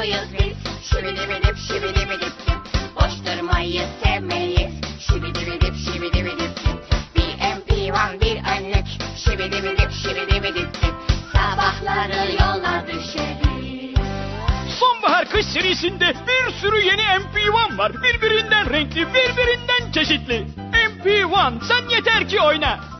mutluyuz biz. Şibidibidip şibidibidip Boş durmayı sevmeyiz. Şibidibidip şibidibidip BMP1 bir önlük. Şibidibidip şibidibidip Sabahları yola düşeriz. Sonbahar kış serisinde bir sürü yeni MP1 var. Birbirinden renkli, birbirinden çeşitli. MP1 sen yeter ki oyna.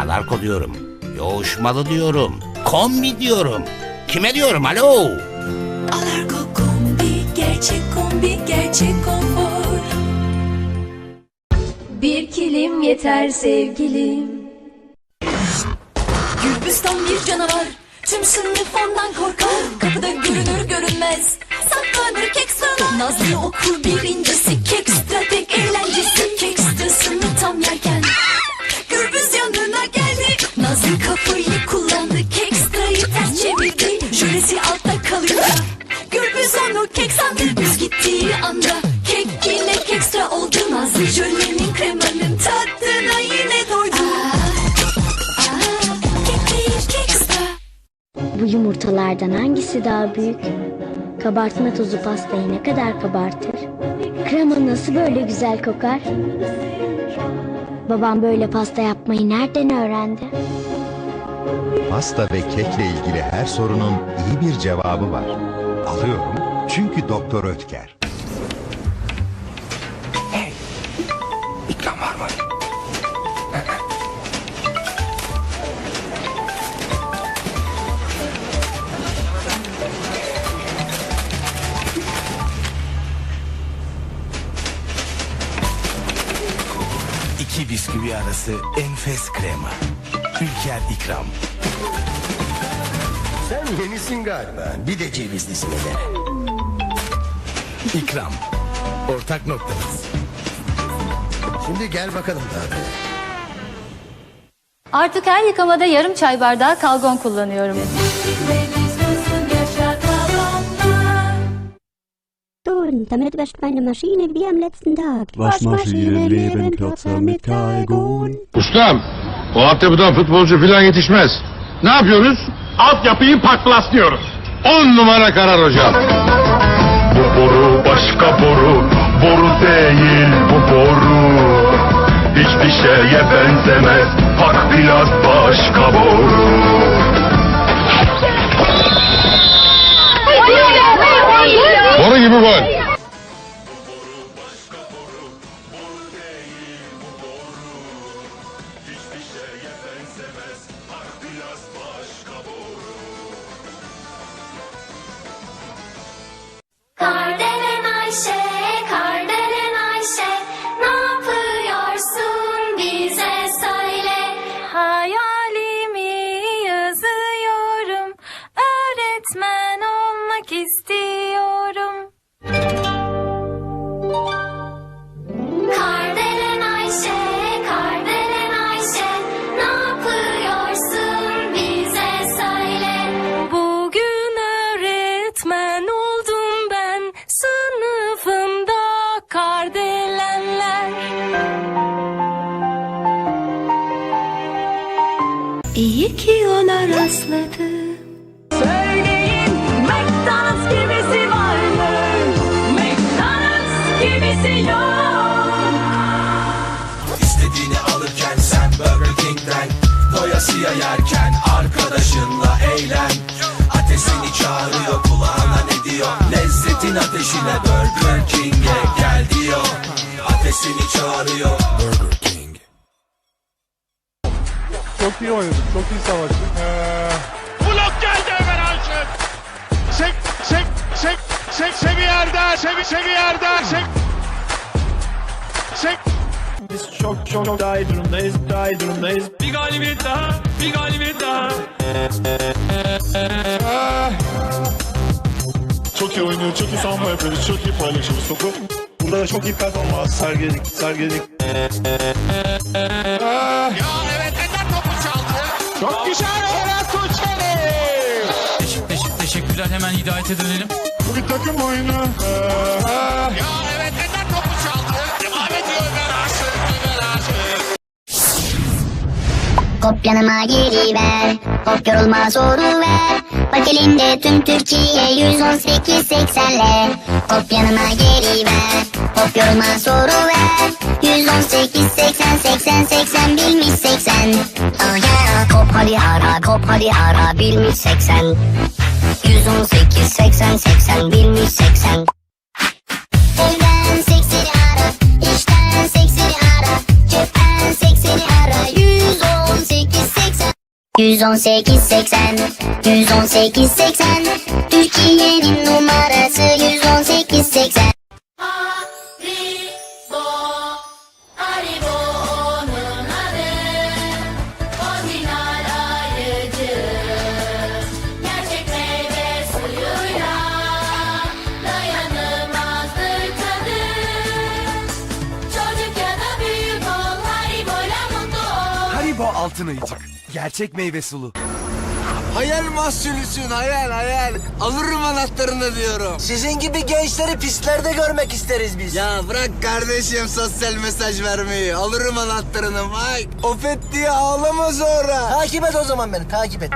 Alarko diyorum. Yoğuşmalı diyorum. Kombi diyorum. Kime diyorum alo? Alarko kombi, gerçek kombi, gerçek konfor. Bir kilim yeter sevgilim. Gürbüstan bir canavar, tüm sınıf ondan korkar. Kapıda görünür görünmez, saklanır kekstra. Nazlı okul birincisi, kekstra tek eğlencesi. Kekstrasını tam yerken, çevirdi. Jölesi altta kalınca, Gürbüz onu kek sandı. Gittiği anda, kek yine kekstra oldu. Nazlı jölenin kremanın tadına yine doydu. Kek değil kekstra. Bu yumurtalardan hangisi daha büyük? Kabartma tozu pastayı ne kadar kabartır? Krema nasıl böyle güzel kokar? Babam böyle pasta yapmayı nereden öğrendi? Pasta ve kekle ilgili her sorunun iyi bir cevabı var. Alıyorum çünkü Doktor Ötker. İkram var mı? İki bisküvi arası enfes krema. Ülker ikram. Sen yenisin galiba. Bir de cevizlisin hele. İkram. Ortak noktamız. Şimdi gel bakalım daha. Artık her yıkamada yarım çay bardağı kalgon kullanıyorum. Damit wäscht meine Maschine wie am letzten Tag. Waschmaschine leben kürzer mit Kalgon. Ustam, o altyapıdan futbolcu falan yetişmez. Ne yapıyoruz? Altyapıyı paklaslıyoruz. On numara karar hocam. Bu boru başka boru, boru değil bu boru. Hiçbir şeye benzemez, bak biraz başka boru. Boru gibi gol. Gel diyor Ateş seni çağırıyor Burger King Çok iyi oynadık, çok iyi savaştık. Blok geldi Ömer Aşık. Sek, sek, sek, sek, sevi yerde, sevi, sevi yerde, sek. Sek. Biz çok çok daha iyi durumdayız, daha iyi durumdayız. Bir galibiyet daha, bir galibiyet daha. Çok iyi oynuyor, çok iyi savunma yapıyoruz, çok iyi paylaşıyoruz topu. Burada da çok iyi performans. Sergiledik, sergiledik. Çok güzel Berat Koçeri. Teşekkür, teşekkürler. Hemen hidayete dönelim. Bu bir takım oyunu. Hop yanıma geliver Hop yorulma soru ver Bak elinde tüm Türkiye 118 80'ler Hop yanıma geliver Hop yorulma soru ver. 118 80 80 80 bilmiş 80 Oh yeah Hop hadi ara hop hadi ara bilmiş 80 118 80 80 bilmiş 80 Evden sekseni ara, işten sekseni 118 80 118 80 Türkiye'nin numarası 118 80 Haribo altın ayıcık. Gerçek meyve sulu. Hayal mahsulüsün hayal hayal. Alırım anahtarını diyorum. Sizin gibi gençleri pistlerde görmek isteriz biz. Ya bırak kardeşim sosyal mesaj vermeyi. Alırım anahtarını Mike. Ofet diye ağlama sonra. Takip et o zaman beni, takip et.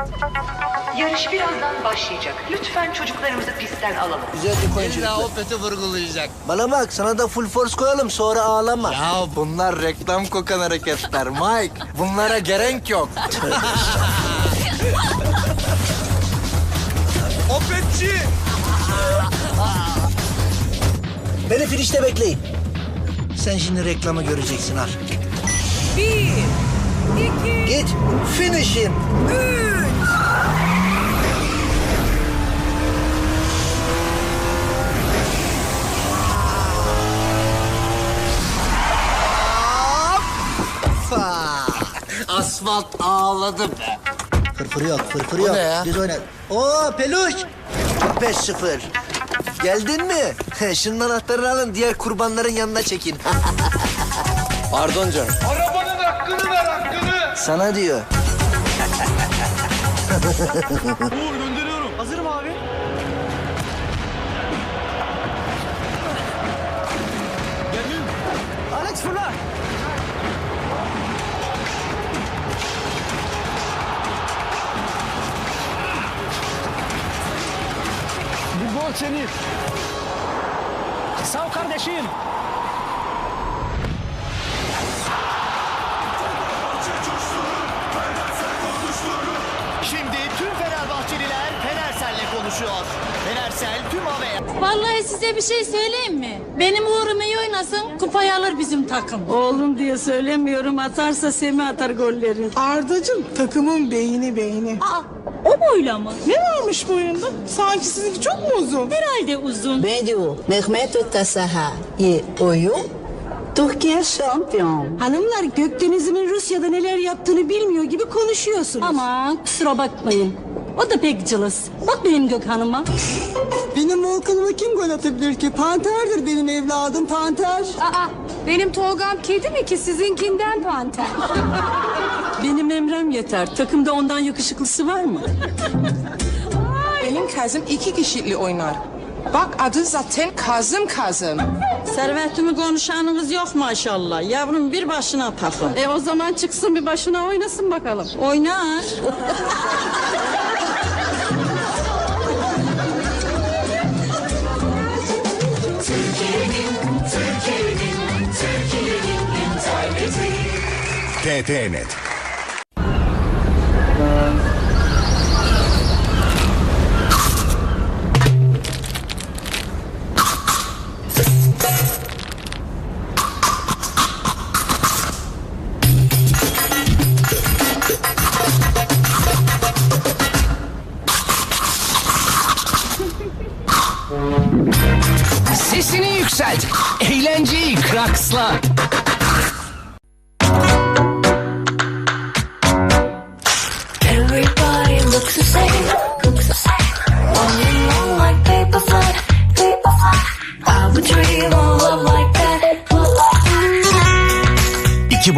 Yarış birazdan başlayacak. Lütfen çocuklarımızı pistten alalım. Güzel bir koyun çocuklar. Opet'i vurgulayacak. Bana bak, sana da full force koyalım sonra ağlama. Ya bunlar reklam kokan hareketler Mike. Bunlara gerek yok. Opetçi! Beni finişte bekleyin. Sen şimdi reklamı göreceksin al. Bir, iki, Git, finish'im. üç. Asfalt ağladı be. Fırfır yok, fırfır yok. ne ya? Biz oynar. Oo peluş. 5-0. Geldin mi? Şunun anahtarını alın, diğer kurbanların yanına çekin. Pardon canım. Arabanın hakkını ver hakkını. Sana diyor. Bu gol senin. Sağ ol kardeşim. Şimdi tüm Fenerbahçeliler Fenersel'le konuşuyor. Fenersel tüm havaya... Vallahi size bir şey söyleyeyim mi? Benim uğrum iyi oynasın, kupayı alır bizim takım. Oğlum diye söylemiyorum. Atarsa Semih atar golleri. Ardacığım takımın beyni beyni. Aa, o boyla mı? Ne varmış boyunda? Sanki sizinki çok mu uzun? Herhalde uzun. Bedu, Mehmet Tasaha, ye oyun. Türkiye şampiyon. Hanımlar Gökdeniz'imin Rusya'da neler yaptığını bilmiyor gibi konuşuyorsunuz. Aman kusura bakmayın. O da pek cılız. Bak benim Gökhan'ıma. Benim Volkan'ıma kim gol atabilir ki? Panterdir benim evladım panter. Aa, benim Tolga'm kedi mi ki sizinkinden panter? Benim Emrem yeter. Takımda ondan yakışıklısı var mı? Benim kızım iki kişilikli oynar. Bak adı zaten Kazım Kazım. Servetimi konuşanınız yok maşallah. Yavrum bir başına takım. E o zaman çıksın bir başına oynasın bakalım. Oynar. TTNet.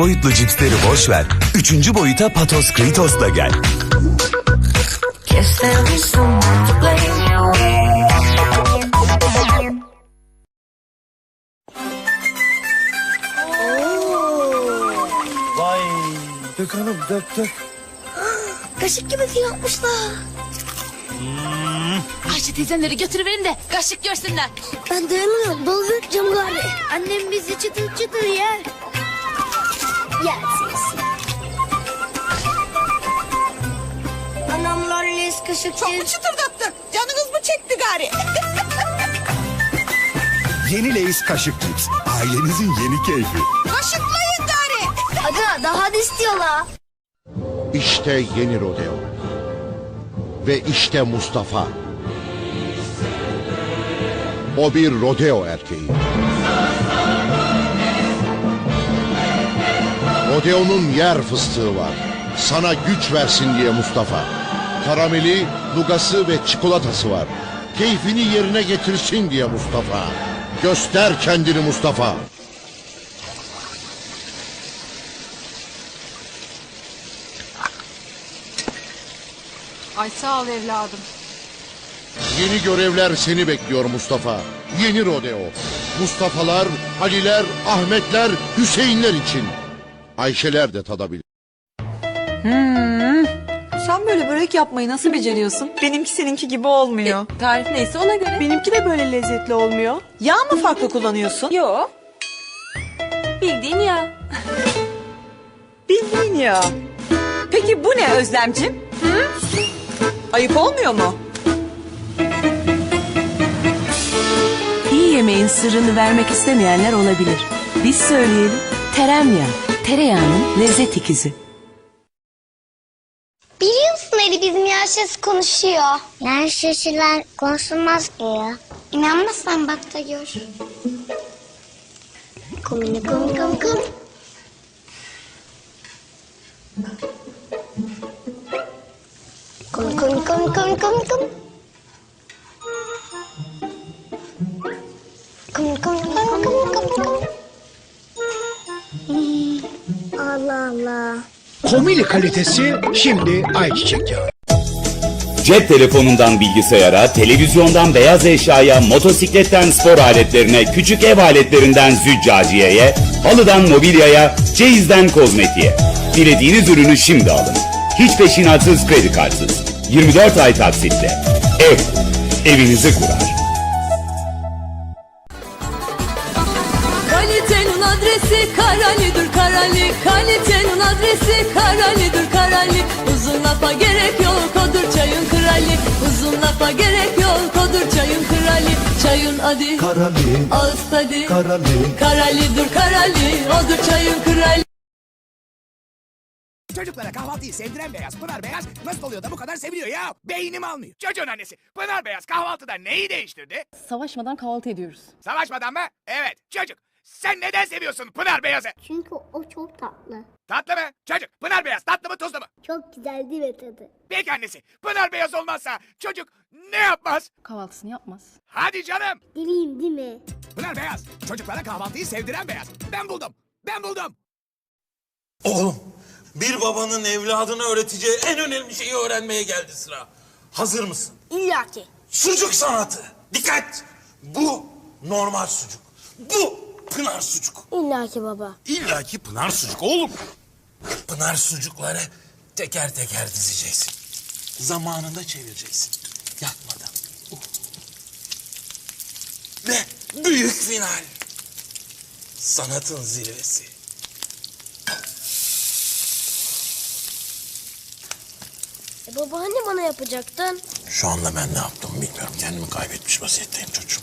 Boyutlu cipsleri boş ver. Üçüncü boyuta Patos Kritos'la gel. Vay. Dök hanım dök dök. Kaşık gibi yapmışlar. Ayşe teyzenleri götürüverin de kaşık görsünler. Ben dayanamıyorum. Dolduracağım gari. Annem bizi çıtır çıtır yer. Yersiz. Anam lollis kaşık Çok mu çıtırdattı? Canınız mı çekti gari? Yeni Lay's kaşık cips. Ailenizin yeni keyfi. Kaşıklayın gari. Aga daha da istiyorlar. İşte yeni rodeo. Ve işte Mustafa. O bir rodeo erkeği. Rodeo'nun yer fıstığı var. Sana güç versin diye Mustafa. Karameli, nugası ve çikolatası var. Keyfini yerine getirsin diye Mustafa. Göster kendini Mustafa. Ay sağ ol evladım. Yeni görevler seni bekliyor Mustafa. Yeni rodeo. Mustafa'lar, Ali'ler, Ahmetler, Hüseyinler için. Ayşeler de tadabilir. Hmm. Sen böyle börek yapmayı nasıl beceriyorsun? Benimki seninki gibi olmuyor. tarif neyse ona göre. Benimki de böyle lezzetli olmuyor. Yağ mı farklı kullanıyorsun? Yok. Bildiğin yağ. Bildiğin yağ. Peki bu ne Özlemcim? Hı? Ayıp olmuyor mu? İyi yemeğin sırrını vermek istemeyenler olabilir. Biz söyleyelim. Teremyağı, tereyağının lezzet ikizi. Biliyorsun Ali bizim yaşlısı konuşuyor. Yaşlılar konuşulmaz ki ya. İnanmazsan bak da gör. Komini kom kom kom. Kom kom kom kom kom kom. Kom Allah. Komili kalitesi şimdi ayçiçek yağı. Cep telefonundan bilgisayara, televizyondan beyaz eşyaya, motosikletten spor aletlerine, küçük ev aletlerinden züccaciyeye, halıdan mobilyaya, çeyizden kozmetiğe. Dilediğiniz ürünü şimdi alın. Hiç peşinatsız kredi kartsız. 24 ay taksitle. Ev, evinizi kurar. Adresi Karali'dir Karali Uzun lafa gerek yok odur çayın krali Uzun lafa gerek yok odur çayın krali Çayın adı Karali Ağız tadı Karali Karali'dir Karali odur çayın krali Çocuklara kahvaltıyı sevdiren beyaz, Pınar beyaz nasıl oluyor da bu kadar seviliyor ya? Beynim almıyor. Çocuğun annesi Pınar beyaz kahvaltıda neyi değiştirdi? Savaşmadan kahvaltı ediyoruz. Savaşmadan mı? Evet. Çocuk sen neden seviyorsun Pınar beyazı? Çünkü o çok tatlı. Tatlı mı? Çocuk Pınar beyaz tatlı mı tuzlu mu? Çok güzel değil mi tadı? Peki annesi Pınar beyaz olmazsa çocuk ne yapmaz? Kahvaltısını yapmaz. Hadi canım. Dileyim değil mi? Pınar beyaz çocuklara kahvaltıyı sevdiren beyaz. Ben buldum. Ben buldum. Oğlum bir babanın evladına öğreteceği en önemli şeyi öğrenmeye geldi sıra. Hazır mısın? İlla ki. Sucuk sanatı. Dikkat! Bu normal sucuk. Bu pınar sucuk. İlla ki baba. İlla ki pınar sucuk oğlum. Pınar sucukları teker teker dizeceksin. Zamanında çevireceksin. Yakmadan. Uh. Ve büyük final. Sanatın zirvesi. E baba hani bana yapacaktın? Şu anda ben ne yaptım bilmiyorum. Kendimi kaybetmiş vaziyetteyim çocuğum.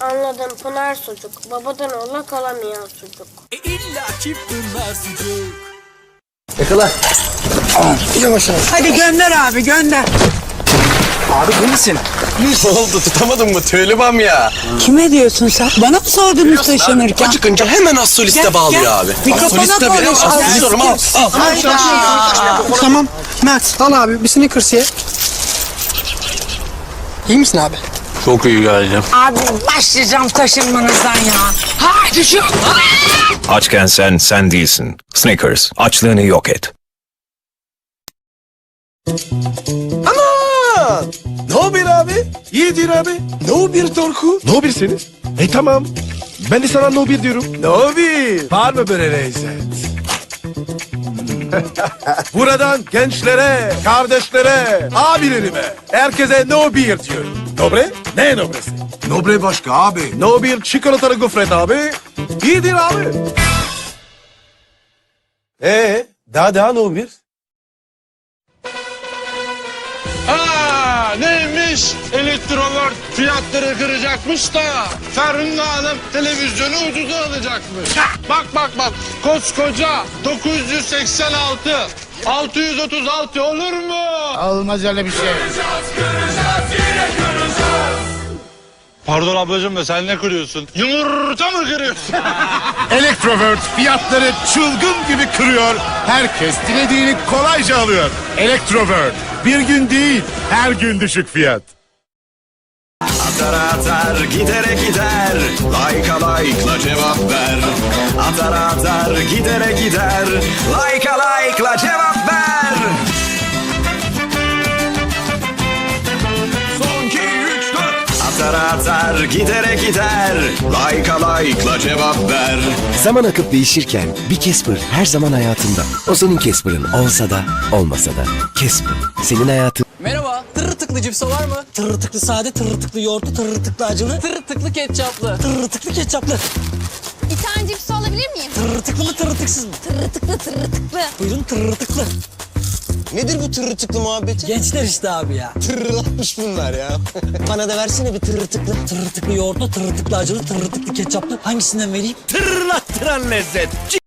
Anladım Pınar sucuk. Babadan oğla kalamayan sucuk. İlla ki Pınar sucuk. Yakala. Yavaş yavaş. Hadi gönder abi gönder. Abi bu misin? Ne oldu tutamadın mı tüylübam ya? Kime diyorsun sen? Bana mı sordun taşınırken? Acıkınca hemen az soliste Gel, bağlıyor gel. abi. Mikrofona Soliste bile konuş, az al. istiyorum al. al. Hayda. Tamam. Mert al abi bir Snickers ye. İyi misin abi? Çok iyi geldi. Abi başlayacağım taşınmanızdan ya. Ha düşüyor. Açken sen sen değilsin. Snickers açlığını yok et. Ana! Ne haber abi? İyidir abi. Ne haber Torku? Ne birsiniz? E tamam. Ben de sana no bir diyorum. Ne haber? Var mı böyle lezzet? Buradan gençlere, kardeşlere, abilerime, herkese no bir diyorum. Nobre? Ne nobresi? Nobre başka abi. No bir çikolatalı gofret abi. İyidir abi. Ee, daha daha no bir? Neymiş? Elektrolar fiyatları kıracakmış da Ferhunda Hanım televizyonu ucuza alacakmış. Bak bak bak koskoca 986 636 olur mu? Olmaz öyle bir şey. Pardon ablacığım da sen ne kırıyorsun? Yumurta mı kırıyorsun? Electrovert fiyatları çılgın gibi kırıyor. Herkes dilediğini kolayca alıyor. Electrovert bir gün değil her gün düşük fiyat. Atar atar gidere gider Like'a like'la cevap ver Atar atar gidere gider Like'a like'la cevap ver dört Atar gidere gider Like'a like'la cevap ver Zaman akıp değişirken bir Casper her zaman hayatında. O senin Casper'ın olsa da olmasa da. Casper senin hayatın. Merhaba. Tırtıklı cipso var mı? Tırtıklı sade, tırtıklı yoğurtlu, tırtıklı acılı, tırtıklı ketçaplı, tırtıklı ketçaplı. Bir tane cips alabilir miyim? Tırtıklı mı tırtıksız mı? Tırtıklı tırtıklı. Buyurun tırtıklı. Nedir bu tırtıklı muhabbeti? Gençler işte abi ya. Tırlatmış bunlar ya. Bana da versene bir tırtıklı. Tırtıklı yoğurtlu, tırtıklı acılı, tırtıklı ketçaplı. Hangisinden vereyim? Tırlattıran lezzet.